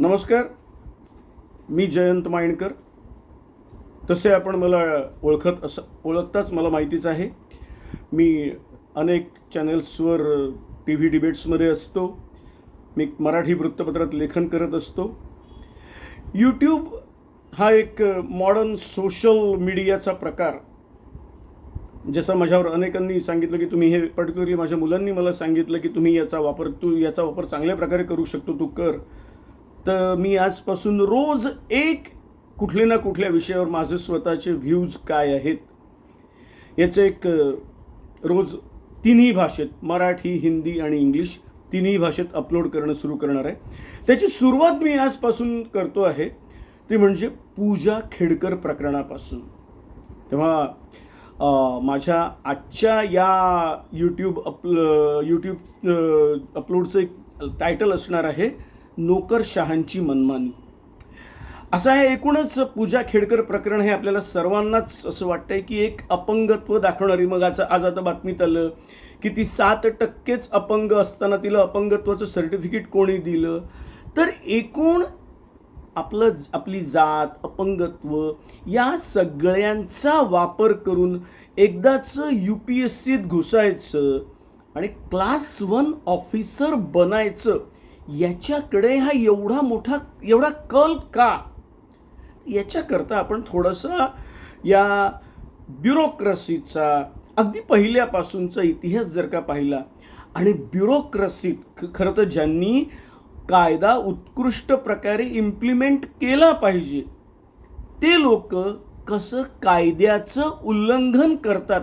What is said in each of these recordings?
नमस्कार. मी जयंत मायणकर तसे आपण मला ओळखत असं ओळखताच मला माहितीच आहे. मी अनेक चॅनेल्सवर टी व्ही डिबेट्समध्ये असतो. मी मराठी वृत्तपत्रात लेखन करत असतो. यूट्यूब हा एक मॉडर्न सोशल मीडियाचा प्रकार जसं माझ्यावर अनेकांनी सांगितलं की तुम्ही हे पर्टिक्युलरली माझ्या मुलांनी मला सांगितलं की तुम्ही याचा वापर तू याचा वापर चांगल्या प्रकारे करू शकतो तू कर. तर मी आजपासून रोज एक कुठल्या ना कुठल्या विषयावर माझे स्वतःचे व्ह्यूज काय आहेत याचं एक रोज तिन्ही भाषेत मराठी हिंदी आणि इंग्लिश तिन्ही भाषेत अपलोड करणं सुरू करणार आहे. त्याची सुरुवात मी आजपासून करतो आहे ती म्हणजे पूजा खेडकर प्रकरणापासून. तेव्हा माझ्या आजच्या या यूट्यूब अपल यूट्यूब अपलोडचं एक टायटल असणार आहे नोकरशहांची मनमानी. असं हे एकूणच पूजा खेडकर प्रकरण हे आपल्याला सर्वांनाच असं वाटतंय की एक अपंगत्व दाखवणारी. मग आज आज आता बातमीत आलं की ती सात टक्केच अपंग असताना तिला अपंगत्वाचं सर्टिफिकेट कोणी दिलं? तर एकूण आपलं आपली जात अपंगत्व या सगळ्यांचा वापर करून एकदाच यू पी एस सीत घुसायचं आणि क्लास वन ऑफिसर बनायचं. याच्याकडे हा एवढा मोठा एवढा कल का? याच्याकरता आपण थोडासा या ब्युरोक्रसीचा अगदी पहिल्यापासूनचा इतिहास जर का पाहिला आणि ब्युरोक्रसीत ख- खरं तर ज्यांनी कायदा उत्कृष्ट प्रकारे इम्प्लिमेंट केला पाहिजे ते लोक कसं कायद्याचं उल्लंघन करतात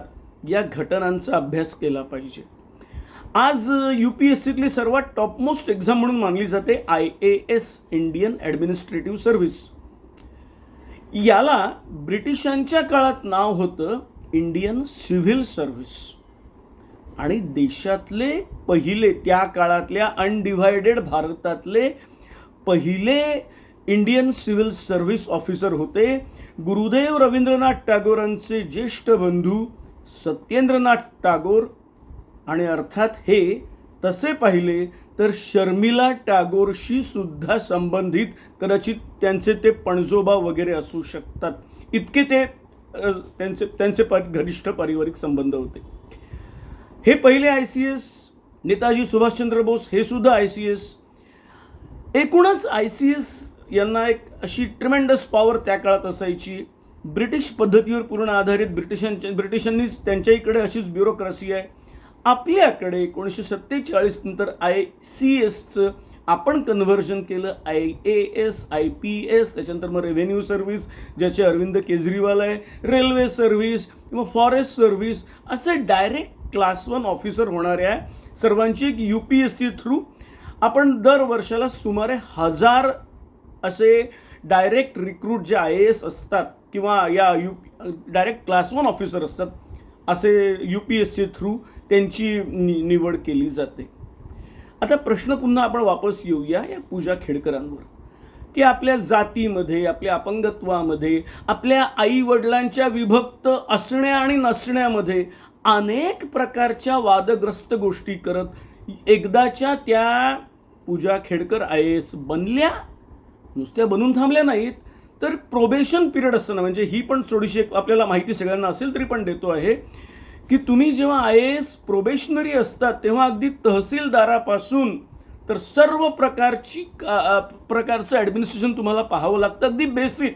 या घटनांचा अभ्यास केला पाहिजे. आज यू पी एस सीतली सर्वात टॉपमोस्ट एक्झाम म्हणून मानली जाते I A S Indian administrative service याला ब्रिटिशांच्या काळात नाव होतं इंडियन सिव्हिल सर्व्हिस आणि देशातले पहिले त्या काळातल्या अनडिव्हायडेड भारतातले पहिले इंडियन सिव्हिल सर्व्हिस ऑफिसर होते गुरुदेव रवींद्रनाथ टागोरांचे ज्येष्ठ बंधू सत्येंद्रनाथ टागोर आणि अर्थात हे तसे पाहिले तर शर्मिला टागोरशी सुद्धा संबंधित कदाचित त्यांचे ते पणजोबा वगैरे असू शकतात. इतके ते त्यांचे त्यांचे प घनिष्ठ पारिवारिक संबंध होते. हे पहिले I C S Netaji Subhashchandra Bose हे सुद्धा आय सी एस. एकूणच आय सी एस यांना एक अशी ट्रिमेंडस पॉवर त्या काळात असायची. ब्रिटिश पद्धतीवर पूर्ण आधारित ब्रिटिशांच्या ब्रिटिशांनीच त्यांच्या इकडे अशीच ब्युरोक्रसी आहे. आपल्याकडे एकोणीसशे सत्तेचाळीस नंतर आय सी एसचं आपण कन्व्हर्जन केलं I A S I P S त्याच्यानंतर मग रेव्हेन्यू सर्व्हिस ज्याचे अरविंद केजरीवाल आहे रेल्वे सर्व्हिस किंवा फॉरेस्ट सर्व्हिस असे डायरेक्ट क्लास वन ऑफिसर होणारे आहे. सर्वांची एक U P S C through आपण दर वर्षाला सुमारे हजार असे डायरेक्ट रिक्रूट जे आय ए एस असतात किंवा या you direct class one officer असतात असे U P S C through त्यांची नि निवड केली जाते. आता प्रश्न पुन्हा आपण वापस येऊया या पूजा खेडकरांवर. की आपल्या जातीमध्ये आपल्या अपंगत्वामध्ये आपल्या आईवडिलांच्या विभक्त असण्या आणि नसण्यामध्ये अनेक प्रकारच्या वादग्रस्त गोष्टी करत एकदाच्या त्या पूजा खेडकर आय एस बनल्या नुसत्या बनून थांबल्या नाहीत. तर प्रोबेशन पिरियड असताना म्हणजे ही पण थोडीशी एक आपल्याला माहिती सगळ्यांना असेल तरी पण देतो आहे की तुम्ही जेव्हा आय ए एस प्रोबेशनरी असतात तेव्हा अगदी तहसीलदारापासून तर सर्व प्रकारची का- प्रकारचं ॲडमिनिस्ट्रेशन तुम्हाला पाहावं लागतं अगदी बेसिक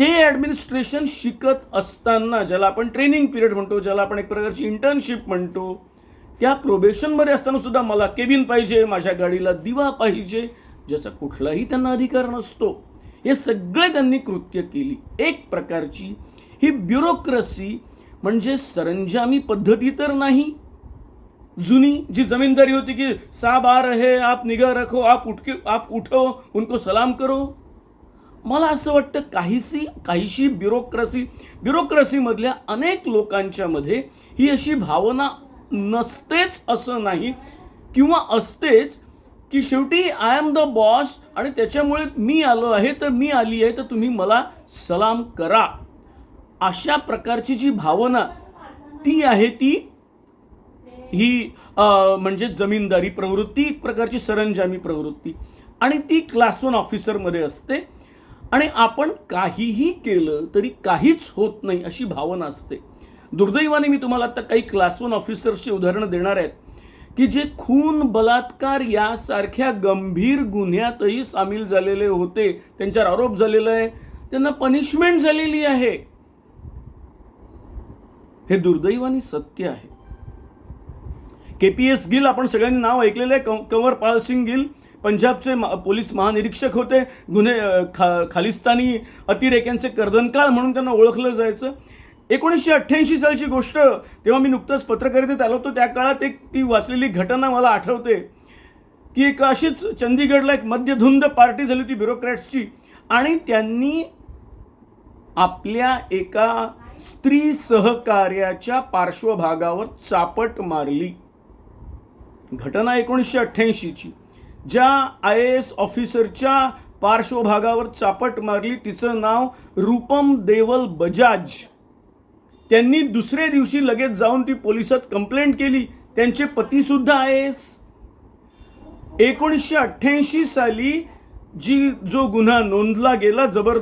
ते ॲडमिनिस्ट्रेशन शिकत असताना ज्याला आपण ट्रेनिंग पिरियड म्हणतो ज्याला आपण एक प्रकारची इंटर्नशिप म्हणतो त्या प्रोबेशनमध्ये असताना सुद्धा मला केबिन पाहिजे माझ्या गाडीला दिवा पाहिजे ज्याचा कुठलाही त्यांना अधिकार नसतो. हे सगळे त्यांनी कृत्य केली. एक प्रकारची ही ब्युरोक्रसी म्हणजे सरंजामी पद्धती तर नाही. जुनी जी जमीनदारी होती की साब आ रहे आप निगा रखो आप उठके आप उठो उनको सलाम करो. मला असं वाटतं काहीशी काहीशी ब्युरोक्रसी ब्युरोक्रसीमधल्या अनेक लोकांच्यामध्ये ही अशी भावना नसतेच असं नाही किंवा असतेच की शेवटी आय एम द बॉस आणि त्याच्यामुळे मी आलो आहे तर मी आली आहे तर तुम्ही मला सलाम करा. अशा प्रकारची जी भावना ती आहे ती ही म्हणजे जमीनदारी प्रवृत्ती एक प्रकारची सरंजामी प्रवृत्ती. आणि ती क्लास वन ऑफिसरमध्ये असते. आणि आपण काहीही केलं तरी काहीच होत नाही अशी भावना असते. दुर्दैवाने मी तुम्हाला आता काही क्लास वन ऑफिसर्सची उदाहरणं देणार आहेत. की जे खून बलात्कार यासारख्या गंभीर गुन्ह्यातही सामील झालेले होते. त्यांच्यावर आरोप झालेला आहे. त्यांना पनिशमेंट झालेली आहे. हे दुर्दैवाने सत्य आहे. के पी एस गिल आपण सगळ्यांनी नाव ऐकलेलं आहे. कंवर पाल सिंग गिल पंजाबचे पोलीस महानिरीक्षक होते. गुन्हे खा खालिस्तानी अतिरेक्यांचे कर्दनकाळ म्हणून त्यांना ओळखलं जायचं. एकोणीसशे अठ्ठ्याऐंशी सालची गोष्ट तेव्हा मी नुकतंच पत्रकारितेत आलो होतो. त्या काळात एक ती वाचलेली घटना मला आठवते की एक अशीच चंदीगडला एक मध्यधुंद पार्टी झाली होती ब्युरोक्रॅट्सची आणि त्यांनी आपल्या एका स्त्री सहकार्याच्या पार्श्वभागावर चापट मारली. घटना एकोणीसशे अठ्ठ्याऐंशीची. ज्या आय ए एस ऑफिसरच्या पार्श्वभागावर चापट मारली तिचं नाव रूपम देवल बजाज. त्यांनी दुसऱ्या दिवशी लगेच जाऊन ती पोलिसात कंप्लेंट केली. त्यांचे पतीसुद्धा आहेस. एकोणीसशे अठ्ठ्याऐंशी साली जी जो गुन्हा नोंदला गेला जबर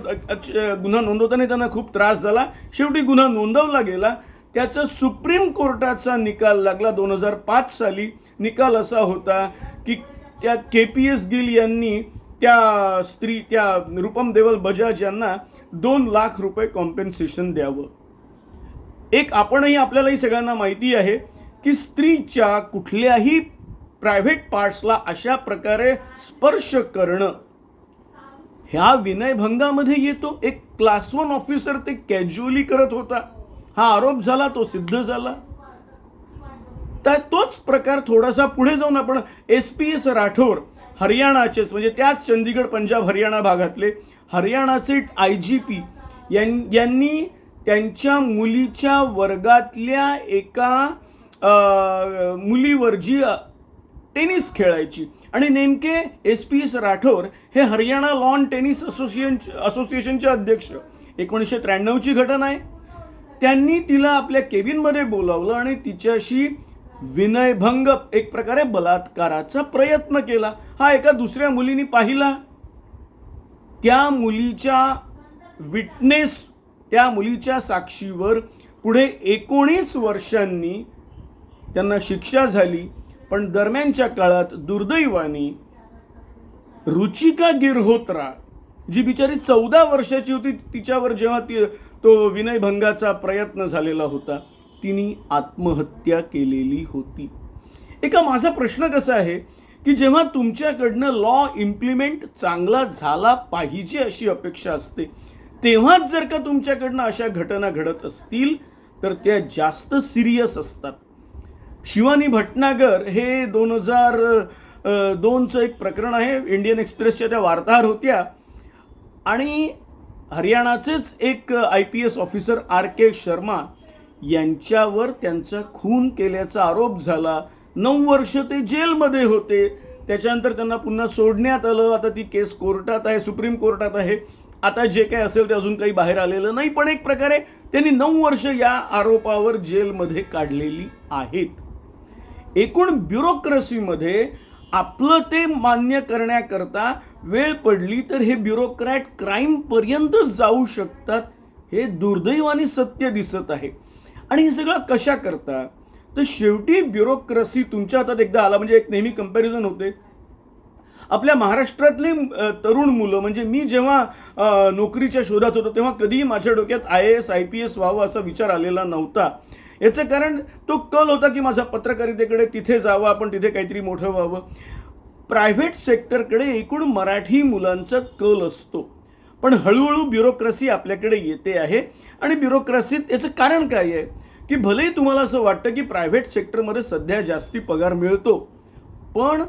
गुन्हा नोंदवताना त्यांना खूप त्रास झाला. शेवटी गुन्हा नोंदवला गेला. त्याचा सुप्रीम कोर्टाचा निकाल लागला दोन हजार पाच साली. निकाल असा होता की त्या के पी एस गिल यांनी त्या स्त्री त्या रूपम देवल बजाज यांना दोन लाख रुपये कॉम्पेन्सेशन द्यावं. एक आपणही आपल्यालाही सगळ्यांना माहिती आहे की स्त्रीच्या कुठल्याही प्रायव्हेट पार्ट्सला अशा प्रकारे स्पर्श करणं ह्या विनयभंगामध्ये येतो एक क्लास वन ऑफिसर ते कॅज्युअली करत होता. हा आरोप झाला तो सिद्ध झाला. तर तोच प्रकार थोडासा पुढे जाऊन आपण एस पी एस राठोर हरियाणाचेच म्हणजे त्याच चंदीगड पंजाब हरियाणा भागातले हरियाणाचे आय जी पी यांनी त्यांच्या मुलीच्या वर्गातल्या एका मुलीवर जी टेनिस खेळायची. आणि नेमके एस पी एस राठोर हे हरियाणा लॉन टेनिस असोसिएशन असोसिएशनचे अध्यक्ष. एकोणीसशे त्र्याण्णवची घटना आहे. त्यांनी तिला आपल्या केबिनमध्ये बोलावलं आणि तिच्याशी विनयभंग एक प्रकारे बलात्काराचा प्रयत्न केला. हा एका दुसऱ्या मुलीने पाहिला. त्या मुलीच्या विटनेस त्या मुलीच्या साक्षीवर पुढे एकोणीस वर्षांनी त्यांना शिक्षा झाली. पण दरम्यानच्या काळात दुर्दैवाने रुचिका गिरहोत्रा जी बिचारी चौदा वर्षाची होती तिच्यावर जेव्हा ती तो विनयभंगाचा प्रयत्न झालेला होता तिने आत्महत्या केलेली होती. एका माझा प्रश्न कसा आहे की जेव्हा तुमच्याकडनं लॉ इम्प्लिमेंट चांगला झाला पाहिजे अशी अपेक्षा असते तेव्हाच जर का तुमच्याकडनं अशा घटना घडत असतील तर त्या जास्त सिरियस असतात. शिवानी भटनागर हे दोन हजार दोनचं एक प्रकरण आहे. इंडियन एक्सप्रेसच्या त्या वार्ताहर होत्या. आणि हरियाणाचेच एक I P S officer R K Sharma यांच्यावर त्यांचा खून केल्याचा आरोप झाला. नऊ वर्ष ते जेलमध्ये होते. त्याच्यानंतर त्यांना पुन्हा सोडण्यात आलं. आता ती केस कोर्टात आहे सुप्रीम कोर्टात आहे. आता जे काही असेल ते अजून काही बाहेर आलेलं नाही पण एक प्रकारे त्यांनी नऊ वर्ष या आरोपावर जेलमध्ये काढलेली आहेत. एकूण ब्युरोक्रेसीमध्ये आपलं ते मान्य करण्याकरता वेळ पडली तर हे ब्युरोक्रॅट क्राईमपर्यंत जाऊ शकतात हे दुर्दैवाने सत्य दिसत आहे. आणि हे सगळं कशा करता? तर शेवटी ब्युरोक्रसी तुमच्या हातात एकदा आला म्हणजे एक नेहमी कंपॅरिझन होते. आपल्या महाराष्ट्रातले तरुण मुलं म्हणजे मी जेव्हा नोकरीच्या शोधात होतो तेव्हा कधीही माझ्या डोक्यात I A S I P S व्हावं असा विचार आलेला नव्हता. याचं कारण तो कल होता की माझा पत्रकारितेकडे तिथे जावं आपण तिथे काहीतरी मोठं व्हावं. प्रायव्हेट सेक्टरकडे एकूण मराठी मुलांचा कल असतो. पण हळूहळू ब्युरोक्रेसी आपल्याकडे येते आहे. आणि ब्युरोक्रेसीत याचं कारण काय आहे? की भलेही तुम्हाला असं वाटतं की प्रायव्हेट सेक्टरमध्ये सध्या जास्ती पगार मिळतो पण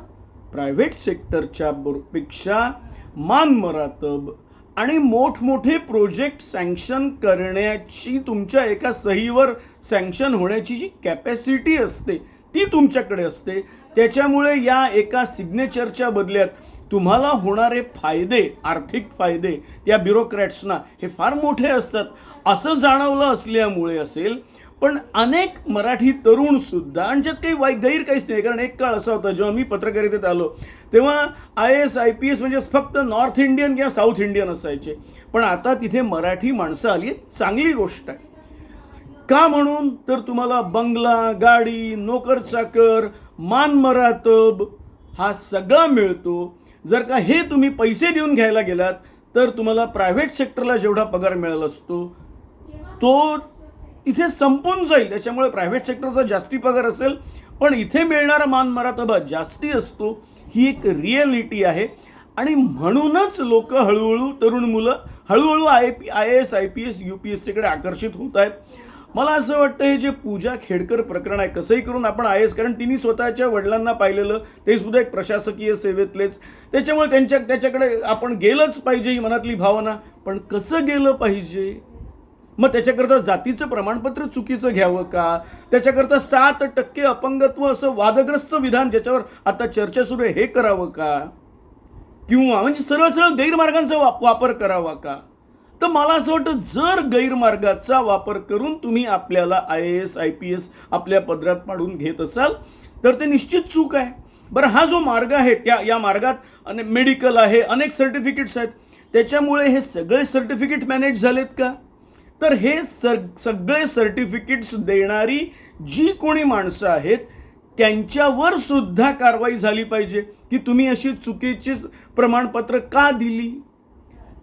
प्रायव्हेट सेक्टरच्या पेक्षा पेक्षा मानमरातब आणि मोठमोठे प्रोजेक्ट सँक्शन करण्याची तुमच्या एका सहीवर सँक्शन होण्याची जी कॅपॅसिटी असते ती तुमच्याकडे असते. त्याच्यामुळे या एका सिग्नेचरच्या बदल्यात तुम्हाला होणारे फायदे आर्थिक फायदे या ब्युरोक्रॅट्सना हे फार मोठे असतात. असं जाणवलं असल्यामुळे असेल पण अनेक मराठी तरुण सुद्धा आणि ज्यात काही वाईट गैर काहीच नाही कारण एक काळ असा होता जेव्हा मी पत्रकारितेत आलो तेव्हा I S I P S म्हणजे फक्त नॉर्थ इंडियन किंवा साऊथ इंडियन असायचे. पण आता तिथे मराठी माणसं आली आहेत, चांगली गोष्ट आहे. का म्हणून? तर तुम्हाला बंगला गाडी नोकर चाकर मान मरातब हा सगळा मिळतो. जर का हे तुम्ही पैसे देऊन घ्यायला गेलात तर तुम्हाला प्रायव्हेट सेक्टरला जेवढा पगार मिळाला असतो तो तिथे संपून जाईल. त्याच्यामुळे प्रायव्हेट सेक्टरचा जास्ती पगार असेल पण इथे मिळणारा मान मरातबा जास्ती असतो ही एक रिॲलिटी आहे. आणि म्हणूनच लोक हळूहळू तरुण मुलं हळूहळू I P I S I P S U P S सीकडे आकर्षित होत आहेत. मला असं वाटतं हे जे पूजा खेडकर प्रकरण आहे कसंही करून आपण आय एस कारण तिने स्वतःच्या वडिलांना पाहिलेलं ते सुद्धा एक प्रशासकीय सेवेतलेच. त्याच्यामुळे त्यांच्या त्याच्याकडे आपण गेलंच पाहिजे ही मनातली भावना पण कसं गेलं पाहिजे? मग त्याच्याकरता जातीचं प्रमाणपत्र चुकीचं घ्यावं का? त्याच्याकरता सात टक्के अपंगत्व असं वादग्रस्त विधान ज्याच्यावर आता चर्चा सुरू आहे हे करावं का? किंवा म्हणजे सरळ सरळ गैरमार्गांचा वाप वापर करावा का? तर मला असं वाटतं जर गैरमार्गाचा वापर करून तुम्ही आपल्याला I A S I P S आपल्या पदरात पाडून घेत असाल तर ते निश्चित चूक आहे. बरं हा जो मार्ग आहे त्या या मार्गात आणि मेडिकल आहे अनेक सर्टिफिकेट्स आहेत. त्याच्यामुळे हे सगळे सर्टिफिकेट मॅनेज झालेत का? तर हे सर सगळे सर्टिफिकेट्स देणारी जी कोणी माणसं आहेत त्यांच्यावर सुद्धा कारवाई झाली पाहिजे. की तुम्ही अशी चुकीची प्रमाणपत्र का दिली?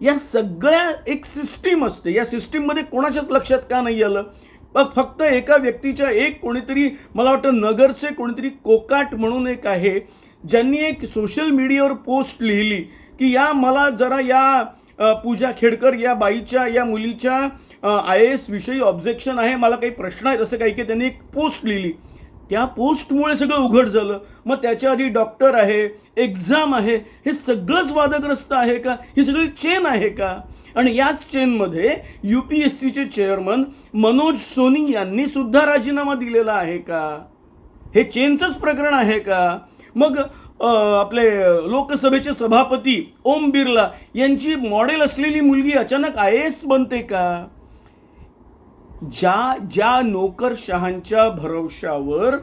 या सगळ्या एक सिस्टीम असते. या सिस्टीममध्ये कोणाच्याच लक्षात का नाही आलं? फक्त एका व्यक्तीच्या एक कोणीतरी मला वाटतं नगरचे कोणीतरी कोकाट म्हणून एक आहे ज्यांनी एक सोशल मीडियावर पोस्ट लिहिली की या मला जरा या पूजा खेडकर या बाईच्या या मुलीच्या आय एस विषयी ऑब्जेक्शन आहे मला काही प्रश्न आहेत असं काही की त्यांनी एक पोस्ट लिहिली. त्या पोस्टमुळे सगळं उघड झालं. मग त्याच्या आधी डॉक्टर आहे एक्झाम आहे हे सगळंच वादग्रस्त आहे का? ही सगळी चेन आहे का? आणि याच चेनमध्ये यू पी एस सीचे चेअरमन मनोज सोनी यांनी सुद्धा राजीनामा दिलेला आहे का? हे चेनचंच प्रकरण आहे का? मग आपले लोकसभेचे सभापती ओम बिर्ला यांची मॉडेल असलेली मुलगी अचानक आय एस बनते का? ज्या ज्या नोकरशहांच्या भरवशावर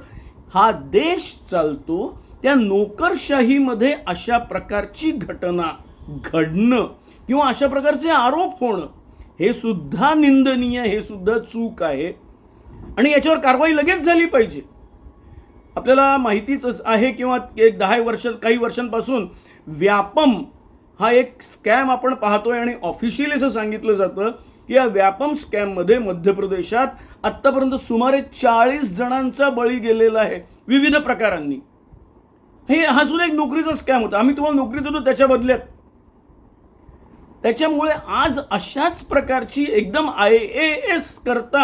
हा देश चालतो त्या नोकरशाहीमध्ये अशा प्रकारची घटना घडणं किंवा अशा प्रकारचे आरोप होणं हे सुद्धा निंदनीय हे सुद्धा चूक आहे. आणि याच्यावर कारवाई लगेच झाली पाहिजे. आपल्याला माहितीच आहे किंवा एक दहा वर्ष काही वर्षांपासून व्यापम हा एक स्कॅम आपण पाहतोय आणि ऑफिशियली असं सांगितलं जातं की या व्यापम स्कॅममध्ये मध्य प्रदेशात आत्तापर्यंत सुमारे चाळीस जणांचा बळी गेलेला आहे विविध प्रकारांनी. हे हा सुद्धा एक नोकरीचा स्कॅम होता. आम्ही तुम्हाला नोकरी देतो त्याच्या बदल्यात. त्याच्यामुळे आज अशाच प्रकारची एकदम आय ए एस करता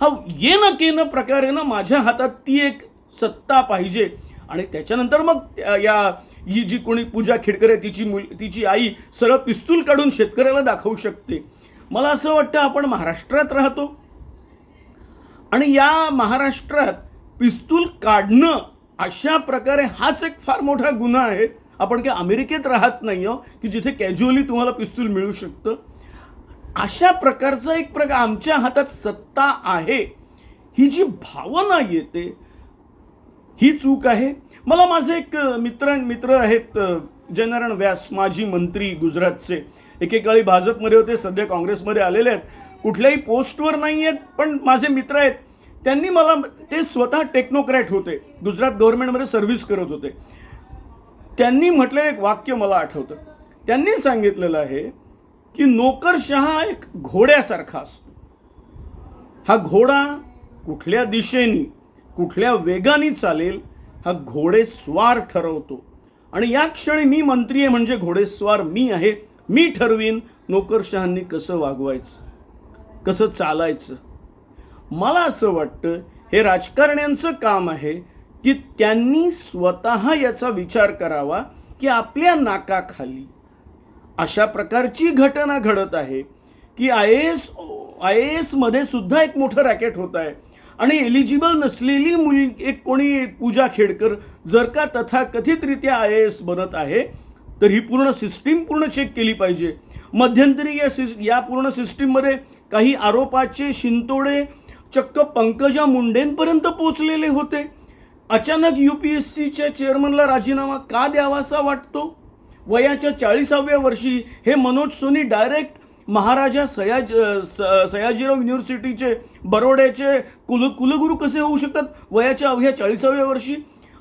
हा ये न के न प्रकारे ना माझ्या हातात ती एक सत्ता पाहिजे. आणि त्याच्यानंतर मग या ही जी कोणी पूजा खेडकर आहे तिची मुल तिची आई सरळ पिस्तूल काढून शेतकऱ्याला दाखवू शकते. मला असं वाटतं आपण महाराष्ट्रात राहतो. आणि या महाराष्ट्रात पिस्तूल काढणं अशा प्रकारे हाच एक फार मोठा गुन्हा आहे. आपण काय अमेरिकेत राहत नाही हो की जिथे कॅज्युअली तुम्हाला पिस्तूल मिळू शकतं. अशा प्रकारचा एक प्रकार आमच्या हातात सत्ता आहे. ही जी भावना येते ही चूक आहे. मला माझे एक मित्र मित्र आहेत जयनारायण व्यास माजी मंत्री गुजरातचे. एकेकाळी भाजपमध्ये होते सध्या काँग्रेसमध्ये आलेले आहेत. कुठल्याही पोस्टवर नाही आहेत पण माझे मित्र आहेत. त्यांनी मला ते स्वतः टेक्नोक्रॅट होते. गुजरात गव्हर्नमेंटमध्ये सर्व्हिस करत होते. त्यांनी म्हटलं एक वाक्य मला आठवतं. त्यांनी सांगितलेलं आहे की नोकरशहा एक घोड्यासारखा असतो. हा घोडा कुठल्या दिशेनी कुठल्या वेगाने चालेल हा घोडेस्वार ठरवतो. आणि या क्षणी मी मंत्री आहे म्हणजे घोडेस्वार मी आहे. मी ठरवीन नोकरशहांनी कसं वागवायचं कसं चालायचं. मला असं वाटतं हे राजकारण्यांचं काम आहे की त्यांनी स्वतः याचा विचार करावा की आपल्या नाकाखाली अशा प्रकारची घटना घडत आहे की आय एस आय एसमध्ये सुद्धा एक मोठं रॅकेट होत आहे आणि एलिजिबल नसलेली मुल एक कोणी पूजा खेडकर जर का तथाकथितरित्या आय एस बनत आहे तर ही पूर्ण सिस्टीम पूर्ण चेक केली पाहिजे. मध्यंतरी या सिस या पूर्ण सिस्टीममध्ये काही आरोपाचे शिंतोडे चक्क पंकजा मुंडेंपर्यंत पोचलेले होते. अचानक यू पी एस सीच्या चेअरमनला राजीनामा का द्यावासा वाटतो? वयाच्या चाळीसाव्या वर्षी हे मनोज सोनी डायरेक्ट महाराजा सयाज स- सयाजीराव युनिव्हर्सिटीचे बरोड्याचे कुल कुलगुरू कसे होऊ शकतात? वयाच्या अवघ्या चाळीसाव्या वर्षी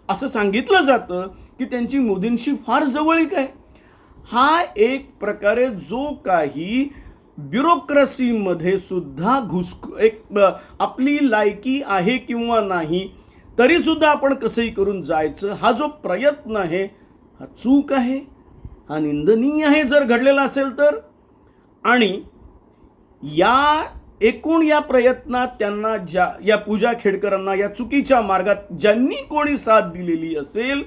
असं सांगितलं जातं की त्यांची मोदींशी फार जवळीक आहे. हा एक प्रकारे जो काही ब्युरोक्रेसीमध्ये सुद्धा घुस एक आपली लायकी आहे किंवा नाही तरीसुद्धा आपण कसंही करून जायचं हा जो प्रयत्न आहे हा चूक आहे हा निंदनीय आहे जर घडलेला असेल तर. आणि या एकूण या प्रयत्नात त्यांना ज्या या पूजा खेडकरांना या चुकीच्या मार्गात ज्यांनी कोणी साथ दिलेली असेल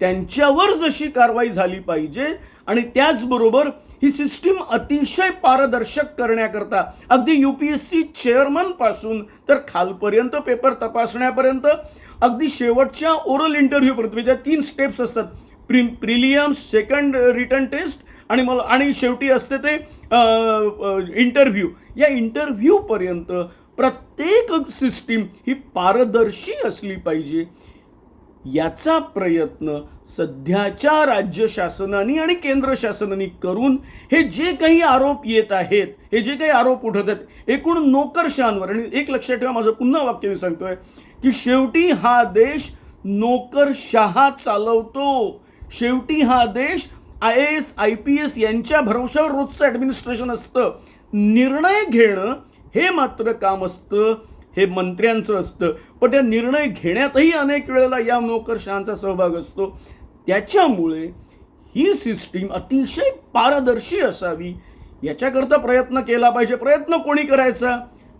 त्यांच्यावर जशी कारवाई झाली पाहिजे आणि त्याचबरोबर ही सिस्टीम अतिशय पारदर्शक करण्याकरता अगदी यू पी एस सी चेअरमनपासून तर खालपर्यंत पेपर तपासण्यापर्यंत अगदी शेवटच्या ओरल इंटरव्ह्यूपर्यंत म्हणजे तीन स्टेप्स असतात. Pre prelims second written test आणि मला आणि शेवटी असते ते इंटरव्ह्यू या इंटरव्ह्यूपर्यंत प्रत्येक सिस्टीम ही पारदर्शी असली पाहिजे. याचा प्रयत्न सध्याच्या राज्य शासनाने आणि केंद्र शासनाने करून हे जे काही आरोप येत आहेत हे जे काही आरोप उठत आहेत एकूण नोकरशांवर आणि एक लक्षात ठेवा माझं पुन्हा वाक्य मी सांगतोय की शेवटी हा देश नोकरशहा चालवतो. शेवटी हा देश I A S I P S यांच्या भरवशावर रोजचं ॲडमिनिस्ट्रेशन असतं. निर्णय घेणं हे मात्र काम असतं हे मंत्र्यांचं असतं. पण त्या निर्णय घेण्यातही अनेक वेळेला या नोकरशहांचा सहभाग असतो. त्याच्यामुळे ही सिस्टीम अतिशय पारदर्शी असावी याच्याकरता प्रयत्न केला पाहिजे. प्रयत्न कोणी करायचा?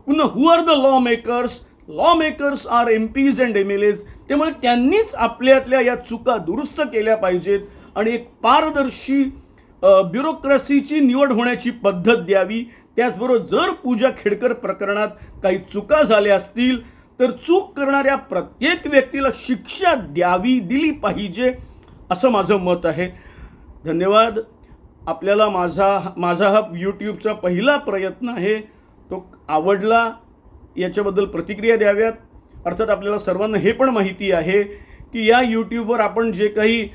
पुन्हा who are the law makers law makers are MPs and MLAs त्यामुळे त्यांनीच आपल्यातल्या या चुका दुरुस्त केल्या पाहिजेत. आणि एक पारदर्शी ब्युरोक्रसीची निवड होण्याची पद्धत द्यावी. त्याचबरोबर जर पूजा खेडकर प्रकरणात काही चुका झाल्या असतील तर चूक करणाऱ्या प्रत्येक व्यक्तीला शिक्षा द्यावी दिली पाहिजे असं माझं मत आहे. धन्यवाद. आपल्याला माझा माझा हा यूट्यूबचा पहिला प्रयत्न आहे. तो आवडला याच्याबद्दल प्रतिक्रिया द्याव्यात. अर्थात आपल्याला सर्वांना हे पण माहिती आहे की या यूट्यूबवर आपण जे काही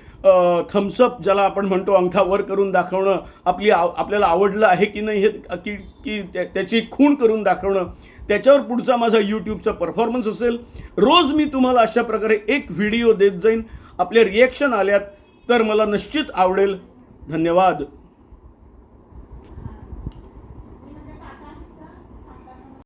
थम्सअप ज्याला आपण म्हणतो अंगठा वर करून दाखवणं आपली आव आपल्याला आवडलं आहे की नाही हे की की त्या- त्याची खूण करून दाखवणं त्याच्यावर पुढचा माझा यूट्यूबचा परफॉर्मन्स असेल. रोज मी तुम्हाला अशा प्रकारे एक व्हिडिओ देत जाईन. आपले रिॲक्शन आल्यात तर मला निश्चित आवडेल. धन्यवाद.